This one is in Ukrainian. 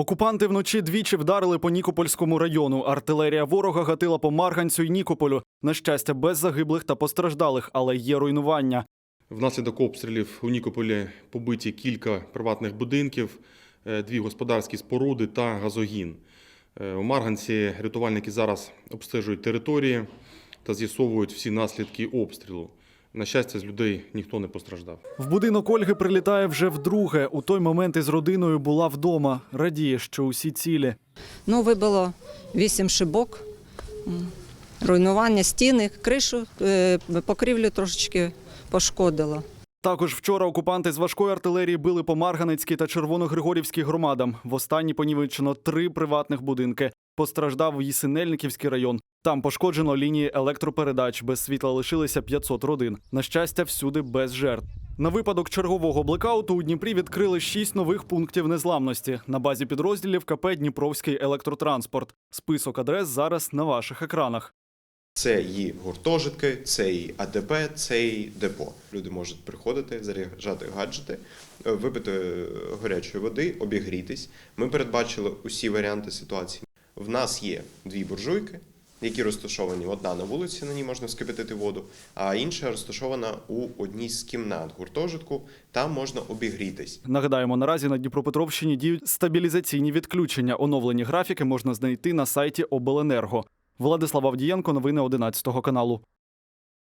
Окупанти вночі двічі вдарили по Нікопольському району. Артилерія ворога гатила по Марганцю і Нікополю. На щастя, без загиблих та постраждалих, але є руйнування. Внаслідок обстрілів у Нікополі побиті кілька приватних будинків, е, дві господарські споруди та газогін. Е, У Марганці рятувальники зараз обстежують території та з'ясовують всі наслідки обстрілу. На щастя, з людей ніхто не постраждав. В будинок Ольги прилітає вже вдруге. У той момент із родиною була вдома. Радіє, що усі цілі. Ну, вибило вісім шибок, руйнування стіни, кришу, е, покрівлю трошечки пошкодило. Також вчора окупанти з важкої артилерії били по Марганецькій та Червоногригорівській громадам. В останній понівечено три приватних будинки. Постраждав Єсинельниківський район. Там пошкоджено лінії електропередач. Без світла лишилися 500 родин. На щастя, всюди без жертв. На випадок чергового блекауту у Дніпрі відкрили шість нових пунктів незламності на базі підрозділів КП Дніпровський електротранспорт. Список адрес зараз на ваших екранах. Це і гуртожитки, це і АДБ, це і депо. Люди можуть приходити, заряджати гаджети, випити гарячої води, обігрітись. Ми передбачили усі варіанти ситуації. В нас є дві буржуйки, які розташовані одна на вулиці, на ній можна скипятити воду, а інша розташована у одній з кімнат гуртожитку. Там можна обігрітись. Нагадаємо, наразі на Дніпропетровщині діють стабілізаційні відключення. Оновлені графіки можна знайти на сайті Обленерго. Владислав Авдієнко, новини 11 каналу.